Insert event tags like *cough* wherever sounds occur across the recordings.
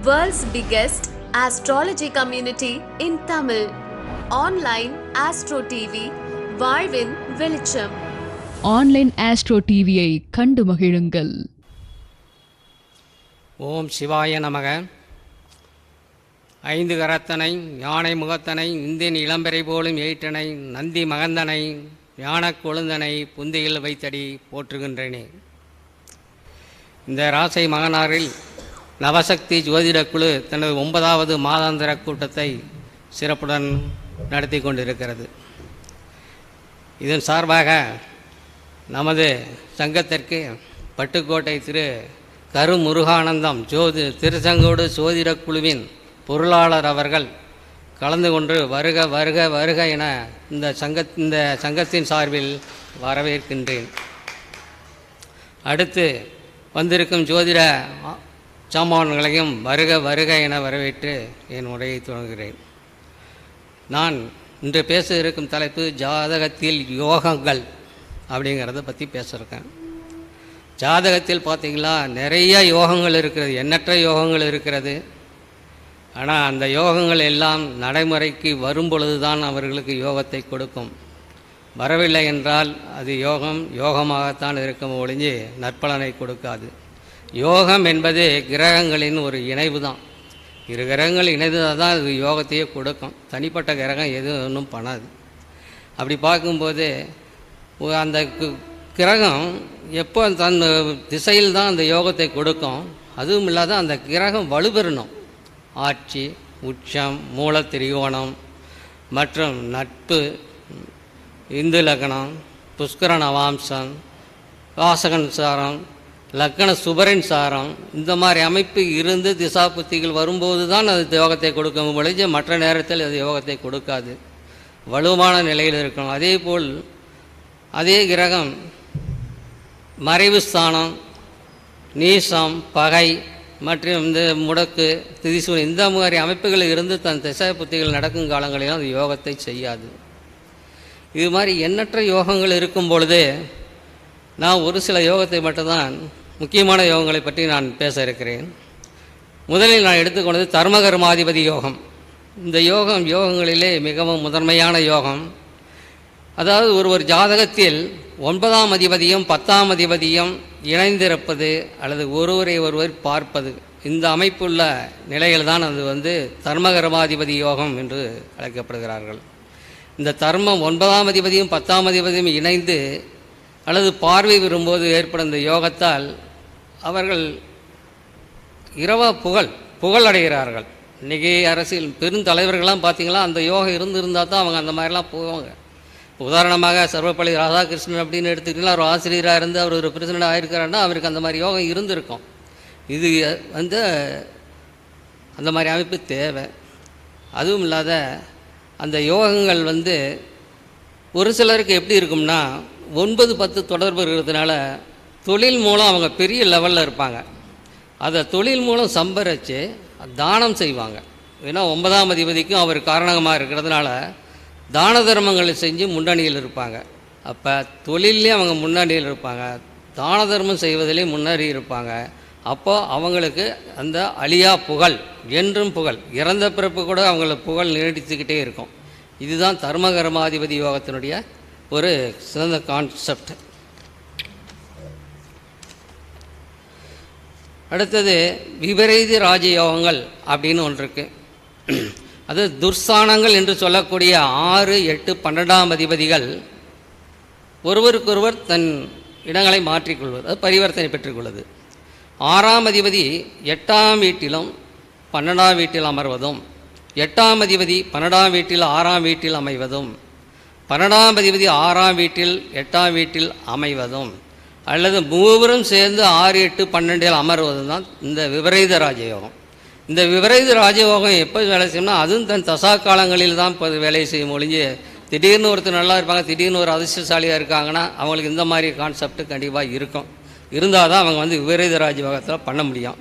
World's biggest astrology community in Tamil. Online Astro TV, வாழ்வின் வெளிச்சம் online astro டிவியை கண்டு மகிழுங்கள். ஓம் சிவாய நமக. ஐந்து கரத்தனை யானை முகத்தனை இந்தின் இளம்பெறை போலும் எயிற்றனை நந்தி மகந்தனை ஞானக் கொழுந்தனை புந்தியில் வைத்தடி போற்றுகின்றேனே. இந்த ராசை மகனாரில் நவசக்தி ஜோதிடக்குழு தனது ஒன்பதாவது மாதாந்திர கூட்டத்தை சிறப்புடன் நடத்தி கொண்டிருக்கிறது. இதன் சார்பாக நமது சங்கத்திற்கு பட்டுக்கோட்டை திரு கருமுருகானந்தம் ஜோதி திருச்செங்கோடு ஜோதிடக் குழுவின் பொருளாளர் அவர்கள் கலந்து கொண்டு வருக வருக வருக என இந்த சங்க இந்த சங்கத்தின் சார்பில் வரவேற்கின்றேன். அடுத்து வந்திருக்கும் ஜோதிட சாமான்களையும் வருக வருக என வரவேற்று என் உரையை தொடங்குகிறேன் நான் இன்று பேச இருக்கும் தலைப்பு ஜாதகத்தில் யோகங்கள் அப்படிங்கிறத பற்றி பேசுகிறேன் ஜாதகத்தில் பார்த்திங்களா நிறைய யோகங்கள் இருக்கிறது எண்ணற்ற யோகங்கள் இருக்கிறது. ஆனால் அந்த யோகங்கள் எல்லாம் நடைமுறைக்கு வரும் பொழுது தான் அவர்களுக்கு யோகத்தை கொடுக்கும். வரவில்லை என்றால் அது யோகம் யோகமாகத்தான் இருக்கும் ஒழிஞ்சு நற்பலனை கொடுக்காது. யோகம் என்பது கிரகங்களின் ஒரு இணைவு தான் இரு கிரகங்கள் இணைந்ததாக தான் அது யோகத்தையே கொடுக்கும். தனிப்பட்ட கிரகம் எதுவும் ஒன்றும் பண்ணாது. அப்படி பார்க்கும்போது அந்த கிரகம் எப்போ தன் திசையில் தான் அந்த யோகத்தை கொடுக்கும் அதுவும் இல்லாத அந்த கிரகம் வலுப்பெறணும் ஆட்சி உச்சம் மூல திரிகோணம் மற்றும் நட்பு இந்து லக்னம் புஷ்கர நவாம்சம் லக்கண சுபரின் சாரம். இந்த மாதிரி அமைப்பு இருந்து திசா புத்திகள் வரும்போது தான் அது யோகத்தை கொடுக்கும். பொழுது மற்ற நேரத்தில் அது யோகத்தை கொடுக்காது. வலுவான நிலையில் இருக்கணும். அதே போல் அதே கிரகம் மறைவு ஸ்தானம் நீசம் பகை மற்றும் இந்த முடக்கு திதிசூன் இந்த மாதிரி அமைப்புகளில் இருந்து தன் திசை புத்திகள் நடக்கும் காலங்களிலும் அது யோகத்தை செய்யாது. இது மாதிரி எண்ணற்ற யோகங்கள் இருக்கும் பொழுது நான் ஒரு சில யோகத்தை மட்டும்தான் முக்கியமான யோகங்களை பற்றி நான் பேச இருக்கிறேன். முதலில் நான் எடுத்துக்கொண்டது தர்மகர்மாதிபதி யோகம். இந்த யோகம் யோகங்களிலே மிகவும் முதன்மையான யோகம். அதாவது ஒருவர் ஜாதகத்தில் ஒன்பதாம் அதிபதியும் பத்தாம் அதிபதியும் இணைந்திருப்பது அல்லது ஒருவரை ஒருவர் பார்ப்பது இந்த அமைப்புள்ள நிலையில் தான் அது வந்து தர்மகர்மாதிபதி யோகம் என்று அழைக்கப்படுகிறார்கள். இந்த தர்மம் ஒன்பதாம் அதிபதியும் பத்தாம் அதிபதியும் இணைந்து அல்லது பார்வை விரும்போது ஏற்படும் இந்த யோகத்தால் அவர்கள் இரவ புகழ் புகழ் அடைகிறார்கள். இன்றைக்கி அரசியல் பெருந்தலைவர்கள்லாம் பார்த்தீங்களா அந்த யோகம் இருந்திருந்தால் தான் அவங்க அந்த மாதிரிலாம் போவாங்க. உதாரணமாக சர்வப்பள்ளி ராதாகிருஷ்ணன் அப்படின்னு எடுத்துக்கிட்டிங்கன்னா ஒரு ஆசிரியராக இருந்து அவர் ஒரு பிரசிடண்ட் ஆயிருக்கிறாருன்னா அவருக்கு அந்த மாதிரி யோகம் இருந்திருக்கும். இது வந்து அந்த மாதிரி அமைப்பு தேவை. அதுவும் இல்லாத அந்த யோகங்கள் வந்து ஒரு சிலருக்கு எப்படி இருக்கும்னா ஒன்பது பத்து தொடர்பு இருக்கிறதுனால தொழில் மூலம் அவங்க பெரிய லெவலில் இருப்பாங்க. அதை தொழில் மூலம் சம்பரித்து தானம் செய்வாங்க. ஏன்னா ஒன்பதாம் அதிபதிக்கும் அவர் காரணமாக இருக்கிறதுனால தான தர்மங்களை செஞ்சு முன்னணியில் இருப்பாங்க. அப்போ தொழிலே அவங்க முன்னணியில் இருப்பாங்க. தான தர்மம் செய்வதிலே முன்னேறி இருப்பாங்க. அப்போ அவங்களுக்கு அந்த அழியா புகழ் என்றும் புகழ் இறந்த பிறப்பு கூட அவங்கள புகழ் நீடித்துக்கிட்டே இருக்கும். இதுதான் தர்மகர்மாதிபதி யோகத்தினுடைய ஒரு சிறந்த கான்செப்ட் அடுத்தது விபரீத ராஜயோகங்கள் அப்படின்னு ஒன்று இருக்குது அது துர்சானங்கள் என்று சொல்லக்கூடிய ஆறு எட்டு பன்னெண்டாம் அதிபதிகள் ஒருவருக்கொருவர் தன் இடங்களை மாற்றிக்கொள்வது அது பரிவர்த்தனை பெற்றுக்கொள்வது. ஆறாம் அதிபதி எட்டாம் வீட்டிலும் பன்னெண்டாம் வீட்டில் அமர்வதும் எட்டாம் அதிபதி பன்னெண்டாம் வீட்டில் ஆறாம் வீட்டில் அமைவதும் பன்னெண்டாம் அதிபதி ஆறாம் வீட்டில் எட்டாம் வீட்டில் அமைவதும் அல்லது மூவரும் சேர்ந்து ஆறு எட்டு பன்னெண்டில் அமர்வது தான் இந்த விபரீத ராஜயோகம். இந்த விபரீத ராஜயோகம் எப்போ வேலை செய்யும்னா அதுவும் தன் தசா காலங்களில் தான் இப்போ வேலை செய்யும் ஒழிஞ்சு திடீர்னு ஒருத்தர் நல்லா இருப்பாங்க திடீர்னு ஒரு அதிர்ஷ்டசாலியாக இருக்காங்கன்னா அவங்களுக்கு இந்த மாதிரி கான்செப்ட் கண்டிப்பாக இருக்கும். இருந்தால் தான் அவங்க வந்து விபரீத ராஜயோகத்தில் பண்ண முடியும்.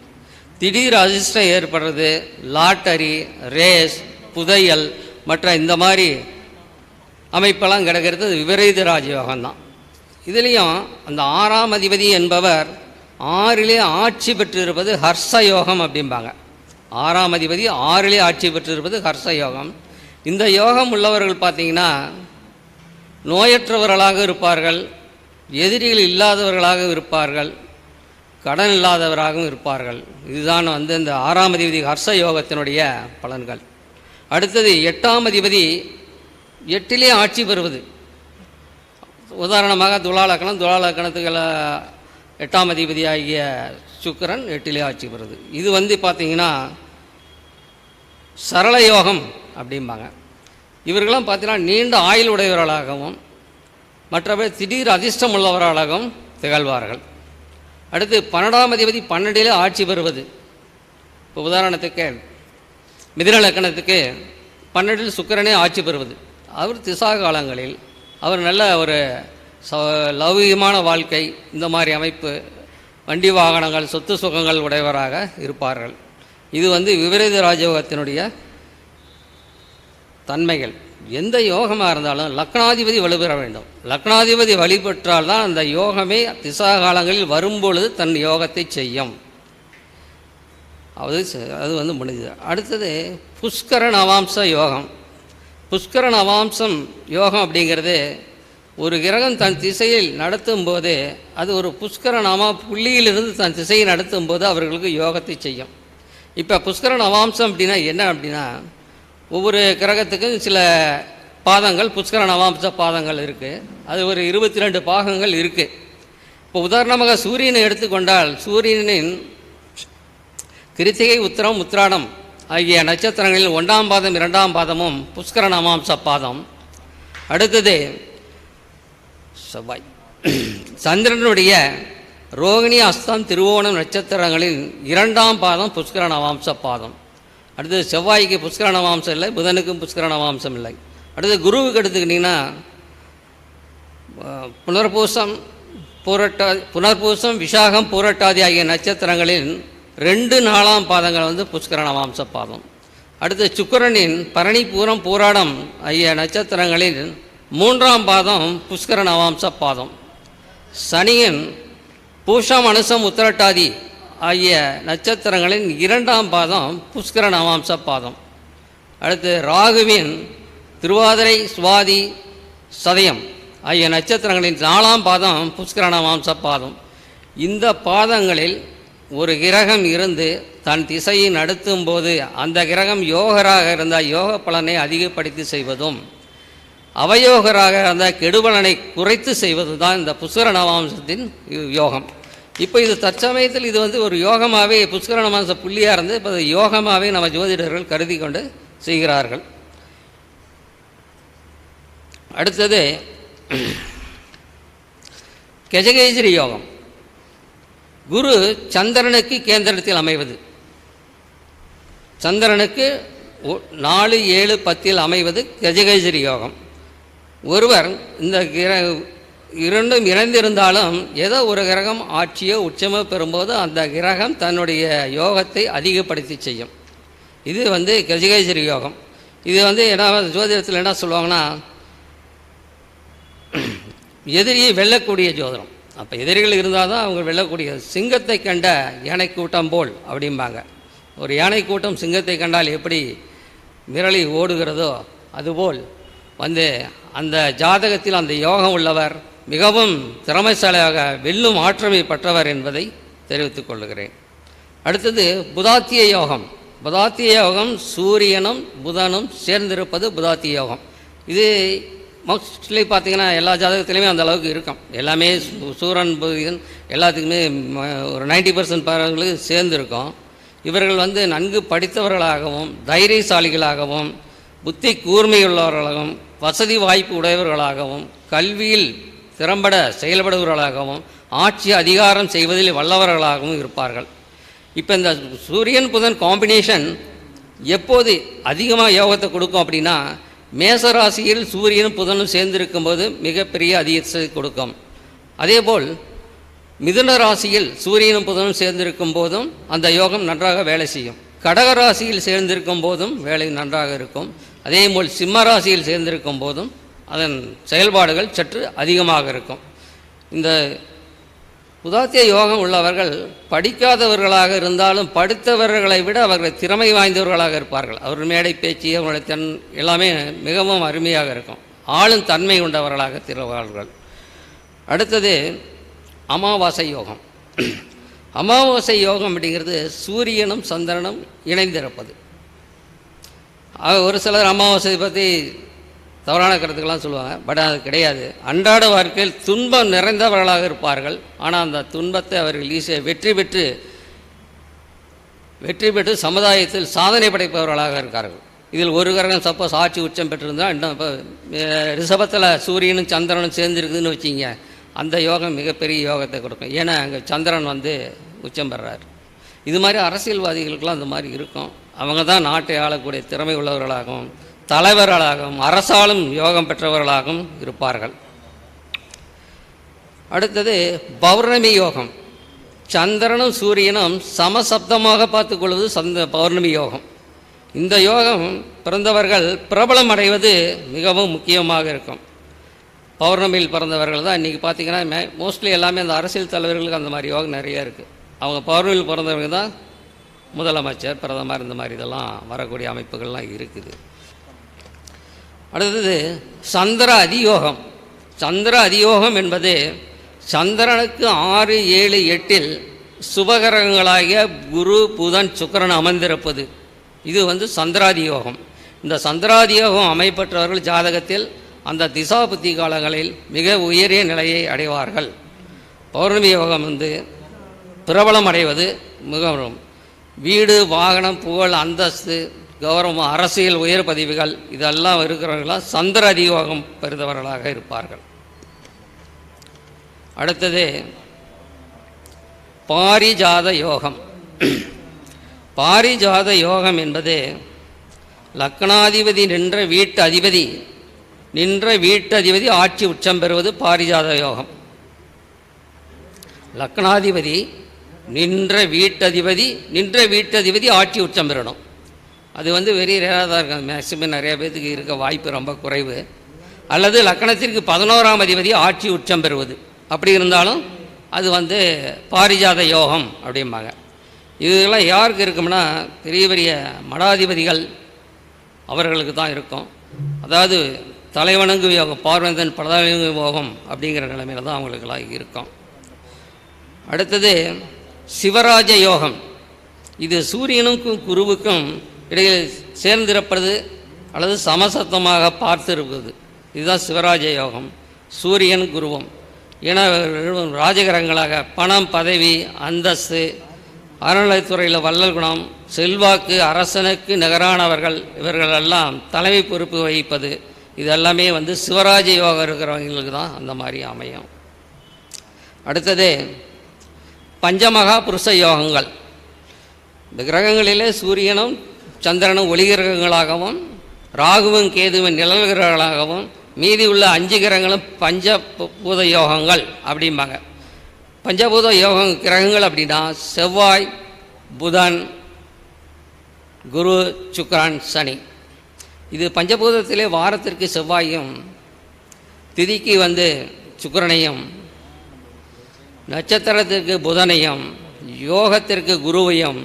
திடீர் அதிர்ஷ்டம் ஏற்படுறது லாட்டரி ரேஸ் புதையல் மற்ற இந்த மாதிரி அமைப்பெல்லாம் கிடக்கிறது விபரீத ராஜயோகம் தான் இதுலேயும் அந்த ஆறாம் அதிபதி என்பவர் ஆறிலே ஆட்சி பெற்றிருப்பது ஹர்ஷ யோகம் அப்படிம்பாங்க. ஆறாம் அதிபதி ஆறிலே ஆட்சி பெற்றிருப்பது ஹர்ஷ யோகம் இந்த யோகம் உள்ளவர்கள் பார்த்தீங்கன்னா நோயற்றவர்களாக இருப்பார்கள் எதிரிகள் இல்லாதவர்களாக இருப்பார்கள் கடன் இல்லாதவராகவும் இருப்பார்கள். இதுதான் வந்து இந்த ஆறாம் அதிபதி ஹர்ஷ யோகத்தினுடைய பலன்கள். அடுத்தது எட்டாம் அதிபதி எட்டிலே ஆட்சி பெறுவது. உதாரணமாக துலாலக்கணம் துலாலக்கணத்துக்கள எட்டாம் அதிபதி ஆகிய சுக்கிரன் எட்டிலே ஆட்சி பெறுது. இது வந்து பார்த்தீங்கன்னா சரள யோகம் அப்படிம்பாங்க. இவர்களாம் பார்த்தீங்கன்னா நீண்ட ஆயுள் உடையவர்களாகவும் மற்றபடி திடீர் அதிர்ஷ்டம் உள்ளவர்களாகவும் திகழ்வார்கள். அடுத்து பன்னெண்டாம் அதிபதி பன்னெண்டிலே ஆட்சி பெறுவது. இப்போ உதாரணத்துக்கு மிதுன லக்கணத்துக்கு பன்னெண்டில் சுக்கிரனே ஆட்சி பெறுவது. அவர் திசா காலங்களில் அவர் நல்ல ஒரு ச லௌகிகமான வாழ்க்கை இந்த மாதிரி அமைப்பு வண்டி வாகனங்கள் சொத்து சுகங்கள் உடையவராக இருப்பார்கள். இது வந்து விபரீத ராஜயோகத்தினுடைய தன்மைகள். எந்த யோகமாக இருந்தாலும் லக்னாதிபதி வலுப்பெற வேண்டும். லக்னாதிபதி வழிபெற்றால் தான் அந்த யோகமே திசா காலங்களில் வரும்பொழுது தன் யோகத்தை செய்யும். அது அது வந்து முடிஞ்சது. அடுத்தது புஷ்கர நவாம்ச யோகம். புஷ்கர நவாம்சம் யோகம் அப்படிங்கிறது ஒரு கிரகம் தன் திசையில் நடத்தும் போது அது ஒரு புஷ்கர நவா புள்ளியிலிருந்து தன் திசையை நடத்தும் போது அவர்களுக்கு யோகத்தை செய்யும். இப்போ புஷ்கர நவாம்சம் அப்படின்னா என்ன அப்படின்னா ஒவ்வொரு கிரகத்துக்கும் சில பாதங்கள் புஷ்கர நவாம்ச பாதங்கள் இருக்குது அது ஒரு இருபத்தி ரெண்டு பாகங்கள் இருக்குது இப்போ உதாரணமாக சூரியனை எடுத்துக்கொண்டால் சூரியனின் கிருத்திகை உத்திரம் உத்திராடம் ஆகிய நட்சத்திரங்களில் ஒன்றாம் பாதம் இரண்டாம் பாதமும் புஷ்கர அமாம்ச பாதம். அடுத்தது செவ்வாய். சந்திரனுடைய ரோகிணி அஸ்தம் திருவோணம் நட்சத்திரங்களின் இரண்டாம் பாதம் புஷ்கர நவாம்ச பாதம். அடுத்தது செவ்வாய்க்கு புஷ்கர நவாம்சம் இல்லை புதனுக்கும் புஷ்கர நவாம்சம் இல்லை. அடுத்து குருவுக்கு எடுத்துக்கிட்டிங்கன்னா புனர்பூசம் பூரட்டா புனர்பூசம் விசாகம் பூரட்டாதி ஆகிய நட்சத்திரங்களின் ரெண்டு நாலாம் பாதங்கள் வந்து புஷ்கரண நவாம்ச பாதம் அடுத்து சுக்கரனின் பரணி பூரம் பூராடம் ஆகிய நட்சத்திரங்களின் மூன்றாம் பாதம் புஷ்கர நவாம்ச பாதம் சனியின் பூஷம் அனுசம் உத்திரட்டாதி ஆகிய நட்சத்திரங்களின் இரண்டாம் பாதம் புஷ்கர நவாம்ச பாதம் அடுத்து ராகுவின் திருவாதிரை சுவாதி சதயம் ஆகிய நட்சத்திரங்களின் நாலாம் பாதம் புஷ்கர நவாம்ச பாதம் இந்த பாதங்களில் ஒரு கிரகம் இருந்து தன் திசையை நடத்தும் போது அந்த கிரகம் யோகராக இருந்தால் யோக பலனை அதிகப்படுத்தி செய்வதும் அவயோகராக இருந்தால் கெடுபலனை குறைத்து செய்வது தான் இந்த புஷ்கர நவாம்சத்தின் யோகம். இப்போ இது தற்சமயத்தில் இது வந்து ஒரு யோகமாகவே புஷ்கர நவாம்ச புள்ளியாக இருந்து இப்போ அது யோகமாகவே நம்ம ஜோதிடர்கள் கருதி கொண்டு செய்கிறார்கள். அடுத்தது *clears throat* கெஜகேஜரி யோகம். குரு சந்திரனுக்கு கேந்திரத்தில் அமைவது. சந்திரனுக்கு ஒ- நாலு ஏழு பத்தில் அமைவது கஜகேஜரி யோகம். ஒருவர் இந்த கிர இரண்டும் இணைந்திருந்தாலும் ஏதோ ஒரு கிரகம் ஆட்சியோ உச்சமோ பெறும்போது அந்த கிரகம் தன்னுடைய யோகத்தை அதிகப்படுத்தி செய்யும். இது வந்து கஜகேஜரி யோகம். இது வந்து என்ன ஜோதிடத்தில் என்ன சொல்லுவாங்கன்னா எதிரியை வெல்லக்கூடிய ஜோதிடம். அப்போ எதிரிகள் இருந்தால் தான் அவங்க வெல்லக்கூடிய சிங்கத்தை கண்ட யானை கூட்டம் போல் அப்படிம்பாங்க. ஒரு யானை கூட்டம் சிங்கத்தை கண்டால் எப்படி மிரளி ஓடுகிறதோ அதுபோல் வந்து அந்த ஜாதகத்தில் அந்த யோகம் உள்ளவர் மிகவும் திறமைசாலியாக வெல்லும் ஆற்றமை பெற்றவர் என்பதை தெரிவித்துக் கொள்கிறேன். அடுத்தது புதாத்திய யோகம். புதாத்திய யோகம் சூரியனும் புதனும் சேர்ந்திருப்பது புதாத்திய யோகம். இது மோஸ்ட்லி பார்த்தீங்கன்னா எல்லா ஜாதகத்துலேயுமே அந்த அளவுக்கு இருக்கும். எல்லாமே சூ- சூரன் புதன் எல்லாத்துக்குமே ஒரு நைன்டி பர்சன்ட் பறவைகளுக்கு சேர்ந்துருக்கும். இவர்கள் வந்து நன்கு படித்தவர்களாகவும் தைரியசாலிகளாகவும் புத்தி கூர்மையுள்ளவர்களாகவும் வசதி வாய்ப்பு உடையவர்களாகவும் கல்வியில் திறம்பட செயல்படுபவர்களாகவும் ஆட்சி அதிகாரம் செய்வதில் வல்லவர்களாகவும் இருப்பார்கள். இப்போ இந்த சூரியன் புதன் காம்பினேஷன் எப்போது அதிகமாக யோகத்தை கொடுக்கும் அப்படின்னா மேச ராசியில் சூரியனும் புதனும் சேர்ந்திருக்கும் போது மிகப்பெரிய அதிகத்தை கொடுக்கும். அதேபோல் மிதுன ராசியில் சூரியனும் புதனும் சேர்ந்திருக்கும் போதும் அந்த யோகம் நன்றாக வேலை செய்யும். கடக ராசியில் சேர்ந்திருக்கும் போதும் வேலை நன்றாக இருக்கும். அதேபோல் சிம்ம ராசியில் சேர்ந்திருக்கும் போதும் அதன் செயல்பாடுகள் சற்று அதிகமாக இருக்கும். இந்த உதாத்திய யோகம் உள்ளவர்கள் படிக்காதவர்களாக இருந்தாலும் படித்தவர்களை விட அவர்கள் திறமை வாய்ந்தவர்களாக இருப்பார்கள். அவர் மேடை பேச்சு அவர்களுடைய தன் எல்லாமே மிகவும் அருமையாக இருக்கும். ஆளும் தன்மை கொண்டவர்களாக திறவார்கள் அடுத்தது அமாவாசை யோகம். அமாவாசை யோகம் அப்படிங்கிறது சூரியனும் சந்திரனும் இணைந்திருப்பது. ஒரு சிலர் அமாவாசை பற்றி தவறான கருத்துக்கெல்லாம் சொல்லுவாங்க. பட் அது கிடையாது. அன்றாட வாழ்க்கையில் துன்பம் நிறைந்தவர்களாக இருப்பார்கள். ஆனால் அந்த துன்பத்தை அவர்கள் ஈஸியாக வெற்றி பெற்று வெற்றி பெற்று சமுதாயத்தில் சாதனை படைப்பவர்களாக இருக்கார்கள். இதில் ஒரு கிரகம் சப்போஸ் ஆட்சி உச்சம் பெற்றிருந்தால் இன்னும் இப்போ ரிஷபத்தில் சூரியனும் சந்திரனும் சேர்ந்துருக்குதுன்னு வச்சிங்க. அந்த யோகம் மிகப்பெரிய யோகத்தை கொடுக்கும். ஏன்னா அங்கே சந்திரன் வந்து உச்சம் பெறார். இது மாதிரி அரசியல்வாதிகளுக்கெல்லாம் அந்த மாதிரி இருக்கும். அவங்க தான் நாட்டை ஆளக்கூடிய திறமை உள்ளவர்களாகவும் தலைவர்களாகவும் அரசாலும் யோகம் பெற்றவர்களாகவும் இருப்பார்கள். அடுத்தது பௌர்ணமி யோகம். சந்திரனும் சூரியனும் சமசப்தமாக பார்த்துக்கொள்வது சந்த பௌர்ணமி யோகம். இந்த யோகம் பிறந்தவர்கள் பிரபலம் அடைவது மிகவும் முக்கியமாக இருக்கும். பௌர்ணமியில் பிறந்தவர்கள் தான் இன்றைக்கி பார்த்தீங்கன்னா மே மோஸ்ட்லி எல்லாமே அந்த அரசியல் தலைவர்களுக்கு அந்த மாதிரி யோகம் நிறைய இருக்குது அவங்க பௌர்ணமியில் பிறந்தவங்க தான் முதலமைச்சர் பிரதமர் இந்த மாதிரி இதெல்லாம் வரக்கூடிய அமைப்புகள்லாம் இருக்குது. அடுத்தது சந்திர அதியோகம். சந்திர அதியோகம் என்பது சந்திரனுக்கு ஆறு ஏழு எட்டில் சுபகரங்களாகிய குரு புதன் சுக்கிரன் அமர்ந்திருப்பது. இது வந்து சந்திராதியோகம். இந்த சந்திராதியோகம் அமைப்பற்றவர்கள் ஜாதகத்தில் அந்த திசா புத்தி காலங்களில் மிக உயரிய நிலையை அடைவார்கள். பௌர்ணமி யோகம் வந்து பிரபலம் அடைவது மிகவும். வீடு வாகனம் புகழ் அந்தஸ்து கௌரவம் அரசியல் உயர் பதவிகள் இதெல்லாம் இருக்கிறவர்களாம் சந்திர அதியோகம் பெறுதவர்களாக இருப்பார்கள். அடுத்தது பாரிஜாத யோகம். பாரிஜாத யோகம் என்பது லக்னாதிபதி நின்ற வீட்டு அதிபதி நின்ற வீட்டு அதிபதி ஆட்சி உச்சம் பெறுவது பாரிஜாத யோகம். லக்னாதிபதி நின்ற வீட்டதிபதி நின்ற வீட்டதிபதி ஆட்சி உச்சம் பெறணும். அது வந்து வெரி ரேராக தான் இருக்கும். மேக்சிமம் நிறைய பேர்த்துக்கு இருக்க வாய்ப்பு ரொம்ப குறைவு. அல்லது லக்கணத்திற்கு பதினோராம் அதிபதி ஆட்சி உச்சம் பெறுவது. அப்படி இருந்தாலும் அது வந்து பாரிஜாத யோகம் அப்படிம்பாங்க. இதெல்லாம் யாருக்கு இருக்கும்னா பெரிய பெரிய மடாதிபதிகள் அவர்களுக்கு தான் இருக்கும். அதாவது தலைவணங்கு யோகம் பார்வந்தன் பலதலைவணங்கு யோகம் அப்படிங்கிற நிலைமையில தான் அவங்களுக்கெல்லாம் இருக்கும். அடுத்தது சிவராஜ யோகம். இது சூரியனுக்கும் குருவுக்கும் இடையில் சேர்ந்திருப்பது அல்லது சமசத்தமாக பார்த்திருப்பது. இதுதான் சிவராஜ யோகம். சூரியன் குருவம். ஏன்னா இவர்கள் ராஜகிரகங்களாக பணம் பதவி அந்தஸ்து அறநிலைத்துறையில் வள்ளல் குணம் செல்வாக்கு அரசனுக்கு நிகரானவர்கள் இவர்களெல்லாம் தலைமை பொறுப்பு வகிப்பது. இதெல்லாமே வந்து சிவராஜ யோகம் இருக்கிறவங்களுக்கு தான் அந்த மாதிரி அமையும். அடுத்தது பஞ்சமகா புருஷ யோகங்கள். இந்த கிரகங்களிலே சூரியனும் சந்திரனும் ஒளிகிரகங்களாகவும் ராகுவும் கேதுவும் நிழல் கிரகங்களாகவும் மீதி உள்ள அஞ்சு கிரகங்களும் பஞ்சபூத யோகங்கள் அப்படிம்பாங்க. பஞ்சபூத யோக கிரகங்கள் அப்படின்னா செவ்வாய் புதன் குரு சுக்ரான் சனி. இது பஞ்சபூதத்திலே வாரத்திற்கு செவ்வாயும் திதிக்கு வந்து சுக்கரனையும் நட்சத்திரத்திற்கு புதனையும் யோகத்திற்கு குருவையும்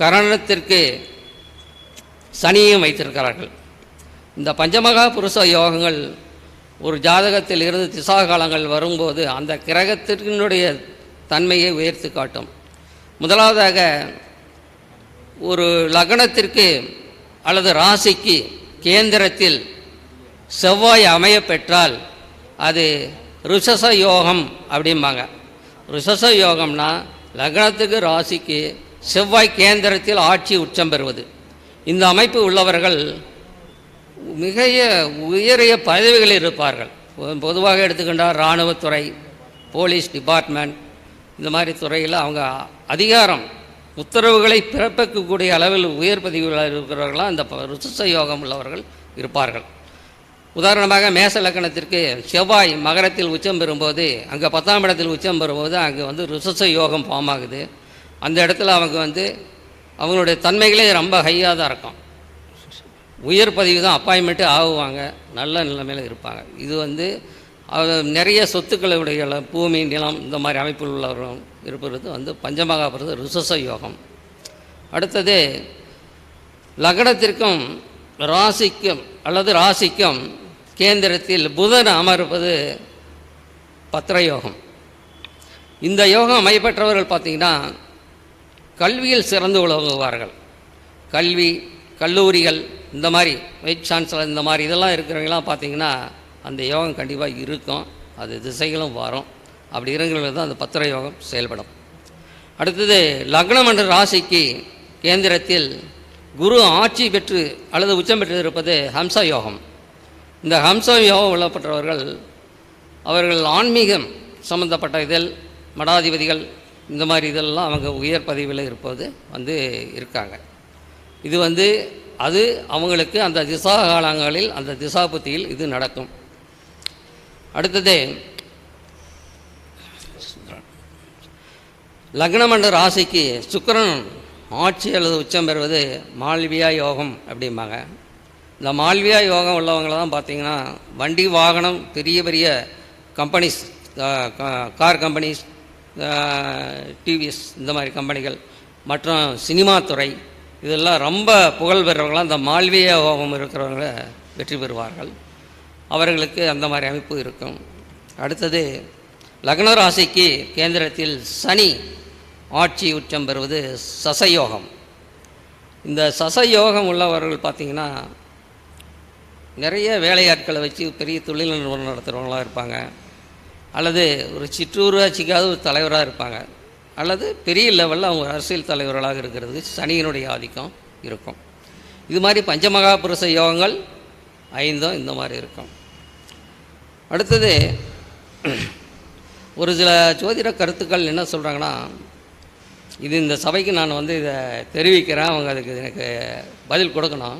கரணத்திற்கு சனியும் வைத்திருக்கிறார்கள். இந்த பஞ்சமகா புருஷ யோகங்கள் ஒரு ஜாதகத்தில் இருந்து திசா காலங்கள் வரும்போது அந்த கிரகத்தினுடைய தன்மையை உயர்த்தி காட்டும். முதலாவதாக ஒரு லக்னத்திற்கு அல்லது ராசிக்கு கேந்திரத்தில் செவ்வாய் அமைய பெற்றால் அது ரிஷச யோகம் அப்படிம்பாங்க. ரிஷச யோகம்னா லக்னத்துக்கு ராசிக்கு செவ்வாய் கேந்திரத்தில் ஆட்சி உச்சம் பெறுவது. இந்த அமைப்பு உள்ளவர்கள் மிக உயரிய பதவிகளில் இருப்பார்கள். பொதுவாக எடுத்துக்கொண்டால் இராணுவத்துறை போலீஸ் டிபார்ட்மெண்ட் இந்த மாதிரி துறையில் அவங்க அதிகாரம் உத்தரவுகளை பிறப்பிக்கக்கூடிய அளவில் உயர் பதவிகளாக இருக்கிறவர்களாக இந்த ப- ருசுச யோகம் உள்ளவர்கள் இருப்பார்கள். உதாரணமாக மேச லக்கணத்திற்கு செவ்வாய் மகரத்தில் உச்சம் பெறும்போது அங்கே பத்தாம் இடத்தில் உச்சம் பெறும்போது அங்கே வந்து ருசச யோகம் ஃபார்ம் ஆகுது. அந்த இடத்துல அவங்க வந்து அவங்களுடைய தன்மைகளே ரொம்ப ஹையாக தான் இருக்கும். உயர் பதவி தான் அப்பாயின்மெண்ட்டு ஆகுவாங்க. நல்ல நிலைமையில் இருப்பாங்க. இது வந்து நிறைய சொத்துக்களுடைய பூமி நிலம் இந்த மாதிரி அமைப்பில் உள்ளவர்கள் இருப்பது வந்து பஞ்சமகாபுரத்து ருசச யோகம். அடுத்தது லக்னத்திற்கும் ராசிக்கும் அல்லது ராசிக்கும் கேந்திரத்தில் புதன் அமர்ப்பது பத்திரயோகம். இந்த யோகம் மைப்பெற்றவர்கள் பார்த்திங்கன்னா கல்வியில் சிறந்து விளங்குவார்கள். கல்வி கல்லூரிகள் இந்த மாதிரி வைஸ் சான்சலர் இந்த மாதிரி இதெல்லாம் இருக்கிறவங்களாம் பார்த்திங்கன்னா அந்த யோகம் கண்டிப்பாக இருக்கும். அது திசைகளும் வரும். அப்படி இருக்கிறவங்களுக்கு தான் அந்த பத்திர யோகம் செயல்படும். அடுத்தது லக்னம் என்ற ராசிக்கு கேந்திரத்தில் குரு ஆட்சி பெற்று அல்லது உச்சம் பெற்று இருப்பது ஹம்சா யோகம். இந்த ஹம்சா யோகம் உள்ளப்பட்டவர்கள் அவர்கள் ஆன்மீகம் சம்பந்தப்பட்ட இதில் மடாதிபதிகள் இந்த மாதிரி இதெல்லாம் அவங்க உயர் பதவியில் இருப்பது வந்து இருக்காங்க. இது வந்து அது அவங்களுக்கு அந்த திசா காலங்களில் அந்த திசா புத்தியில் இது நடக்கும். அடுத்தது லக்னம் என்ற ராசிக்கு சுக்கரன் ஆட்சி அல்லது உச்சம் பெறுவது மால்வியா யோகம் அப்படிம்பாங்க. இந்த மால்வியா யோகம் உள்ளவங்கள தான் பார்த்தீங்கன்னா வண்டி வாகனம் பெரிய பெரிய கம்பெனிஸ் கார் கம்பெனிஸ் டிவிஎஸ் இந்த மாதிரி கம்பெனிகள் மற்றும் சினிமா துறை இதெல்லாம் ரொம்ப புகழ் பெறவங்களாம் இந்த மால்விய ஓகம் இருக்கிறவங்க வெற்றி பெறுவார்கள். அவர்களுக்கு அந்த மாதிரி அமைப்பு இருக்கும். அடுத்தது லக்ன ராசிக்கு கேந்திரத்தில் சனி ஆட்சி உச்சம் பெறுவது சசயோகம். இந்த சசயோகம் உள்ளவர்கள் பார்த்திங்கன்னா நிறைய வேலையாட்களை வச்சு பெரிய தொழில் நிறுவனம் நடத்துகிறவங்களாக இருப்பாங்க. அல்லது ஒரு சிற்றூராட்சிக்காவது ஒரு தலைவராக இருப்பாங்க. அல்லது பெரிய லெவலில் அவங்க அரசியல் தலைவர்களாக இருக்கிறது. சனியினுடைய ஆதிக்கம் இருக்கும். இது மாதிரி பஞ்சமகா புருஷ யோகங்கள் ஐந்தும் இந்த மாதிரி இருக்கும். அடுத்தது ஒரு சில ஜோதிட கருத்துக்கள் என்ன சொல்கிறாங்கன்னா இது இந்த சபைக்கு நான் வந்து இதை தெரிவிக்கிறேன். அவங்க அதுக்கு எனக்கு பதில் கொடுக்கணும்.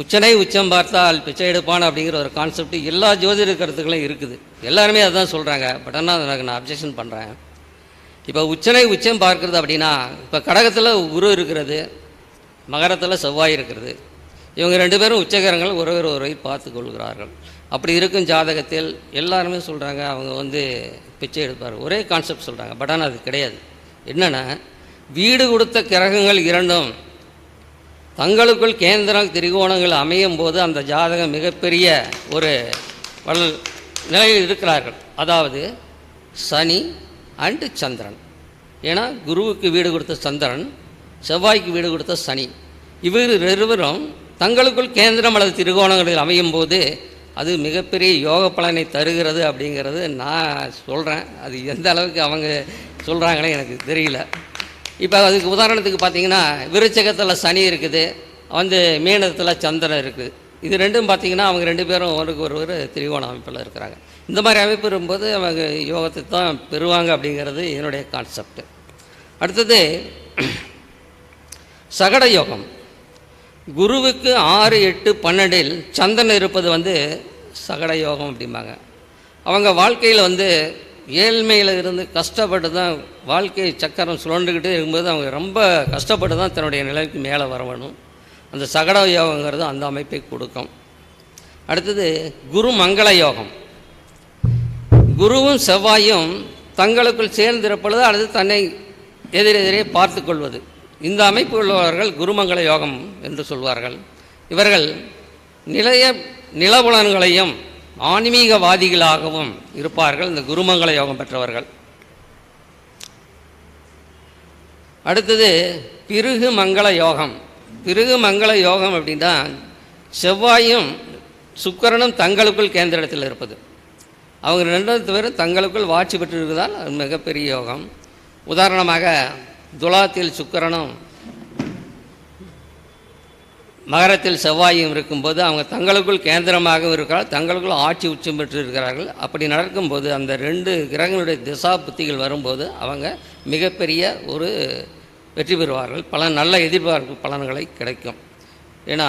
உச்சனை உச்சம் பார்த்தால் பிச்சை எடுப்பான் அப்படிங்கிற ஒரு கான்செப்ட் எல்லா ஜோதிட கருத்துக்களும் இருக்குது. எல்லாருமே அதுதான் சொல்கிறாங்க பட் ஆனால் அதுக்கு நான் அப்ஜெக்ஷன் பண்ணுறேன் இப்போ உச்சனை உச்சம் பார்க்குறது அப்படின்னா இப்போ கடகத்தில் குரு இருக்கிறது மகரத்தில் செவ்வாய் இருக்கிறது. இவங்க ரெண்டு பேரும் உச்சகரங்கள் ஒருவர் ஒருவரை பார்த்து கொள்கிறார்கள். அப்படி இருக்கும் ஜாதகத்தில் எல்லாருமே சொல்கிறாங்க அவங்க வந்து பிச்சை எடுப்பார். ஒரே கான்செப்ட் சொல்கிறாங்க பட் ஆனால் அது கிடையாது. என்னென்னா வீடு கொடுத்த கிரகங்கள் இரண்டும் தங்களுக்குள் கேந்திரம் திரிகோணங்கள் அமையும் போது அந்த ஜாதகம் மிகப்பெரிய ஒரு வல் நிலையில் இருக்கிறார்கள். அதாவது சனி அண்டு சந்திரன். ஏன்னா குருவுக்கு வீடு கொடுத்த சந்திரன் செவ்வாய்க்கு வீடு கொடுத்த சனி. இவர் இருவரும் தங்களுக்குள் கேந்திரம் அல்லது திருகோணங்களில் அமையும் போது அது மிகப்பெரிய யோக பலனை தருகிறது அப்படிங்கிறது நான் சொல்கிறேன் அது எந்த அளவுக்கு அவங்க சொல்கிறாங்களே எனக்கு தெரியல. இப்போ அதுக்கு உதாரணத்துக்கு பார்த்தீங்கன்னா விருச்சகத்தில் சனி இருக்குது வந்து மீனத்தில் சந்திரன் இருக்குது. இது ரெண்டும் பார்த்தீங்கன்னா அவங்க ரெண்டு பேரும் ஒருக்கு ஒருவர் திரிகோண அமைப்பில் இருக்கிறாங்க. இந்த மாதிரி அமைப்பு இருக்கும்போது அவங்க யோகத்தை தான் பெறுவாங்க அப்படிங்கிறது என்னுடைய கான்செப்ட் அடுத்தது சகட யோகம். குருவுக்கு ஆறு எட்டு பன்னெண்டில் சந்திரன் இருப்பது வந்து சகட யோகம் அப்படிம்பாங்க. அவங்க வாழ்க்கையில் வந்து ஏழ்மையில் இருந்து கஷ்டப்பட்டு தான் வாழ்க்கை சக்கரம் சுழண்டுக்கிட்டே இருக்கும்போது அவங்க ரொம்ப கஷ்டப்பட்டு தான் தன்னுடைய நிலைக்கு மேலே வரவணும் அந்த சகட யோகங்கிறது அந்த அமைப்பை கொடுக்கும். அடுத்தது குரு மங்கள யோகம். குருவும் செவ்வாயும் தங்களுக்குள் சேர்ந்திருப்பது அல்லது தன்னை எதிரெதிரே பார்த்து கொள்வது. இந்த அமைப்பு உள்ளவர்கள் குருமங்கள யோகம் என்று சொல்வார்கள். இவர்கள் நிலைய நிலபுலன்களையும் ஆன்மீகவாதிகளாகவும் இருப்பார்கள். இந்த குருமங்கள யோகம் பெற்றவர்கள். அடுத்தது பிருகு மங்கள யோகம். பிருகு மங்கள யோகம் அப்படின்னா செவ்வாயும் சுக்கிரனும் தங்களுக்குள் கேந்திரத்தில் இருப்பது. அவங்க ரெண்டாவது பேரும் தங்களுக்குள் வாட்சி பெற்றிருப்பதால் அது மிகப்பெரிய யோகம். உதாரணமாக துலாத்தில் சுக்கிரனும் மகரத்தில் செவ்வாயும் இருக்கும்போது அவங்க தங்களுக்குள் கேந்திரமாகவும் இருக்கிறார்கள் தங்களுக்குள் ஆட்சி உச்சம் பெற்று இருக்கிறார்கள் அப்படி நடக்கும்போது அந்த ரெண்டு கிரகங்களுடைய திசா புத்திகள் வரும்போது அவங்க மிகப்பெரிய ஒரு வெற்றி பெறுவார்கள். பல நல்ல எதிர்பார்ப்பு பலன்களை கிடைக்கும். ஏன்னா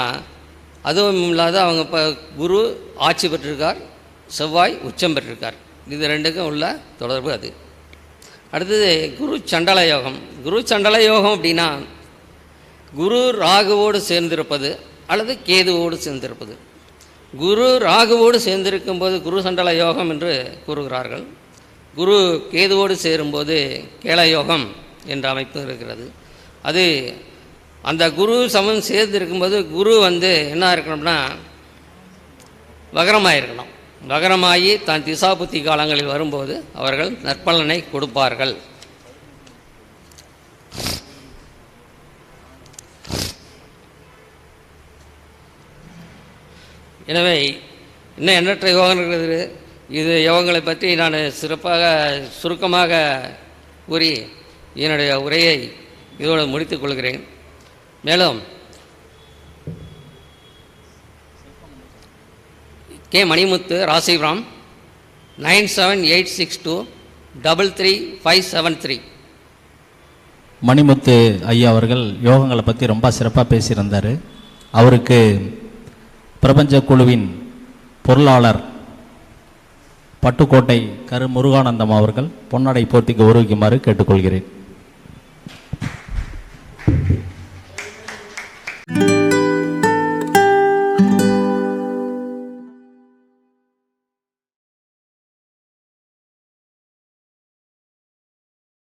அதுவும் இல்லாத அவங்க இப்போ குரு ஆட்சி பெற்றிருக்கார் செவ்வாய் உச்சம் பெற்றிருக்கார். இது ரெண்டுக்கும் உள்ள தொடர்பு அது. அடுத்தது குரு சண்டல யோகம் குரு சண்டல யோகம் அப்படின்னா குரு ராகுவோடு சேர்ந்திருப்பது அல்லது கேதுவோடு சேர்ந்திருப்பது. குரு ராகுவோடு சேர்ந்திருக்கும் போது குரு சண்டல யோகம் என்று கூறுகிறார்கள். குரு கேதுவோடு சேரும்போது கேளயோகம் என்ற அமைப்பு இருக்கிறது. அது அந்த குரு சமம் சேர்ந்து இருக்கும்போது குரு வந்து என்ன இருக்கணும்னா வகரமாக இருக்கணும் வகரமாகி தான் திசாபுத்தி காலங்களில் வரும்போது அவர்கள் நற்பலனை கொடுப்பார்கள். எனவே இன்னும் எண்ணற்ற யோகம் இருக்கிறது? இது யோகங்களை பற்றி நான் சிறப்பாக சுருக்கமாக கூறி என்னுடைய உரையை இதோடு முடித்துக் கொள்கிறேன். மேலும் K. Manimuthu Rasipuram nine seven eight six two double three five seven three. Manimuthu ஐயா அவர்கள் யோகங்களை பற்றி ரொம்ப சிறப்பாக பேசியிருந்தார். அவருக்கு பிரபஞ்ச குழுவின் பொருளாளர் பட்டுக்கோட்டை கரு முருகானந்தம் அவர்கள் பொன்னடை போர்த்திக்கு உருவிக்குமாறு கேட்டுக்கொள்கிறேன்.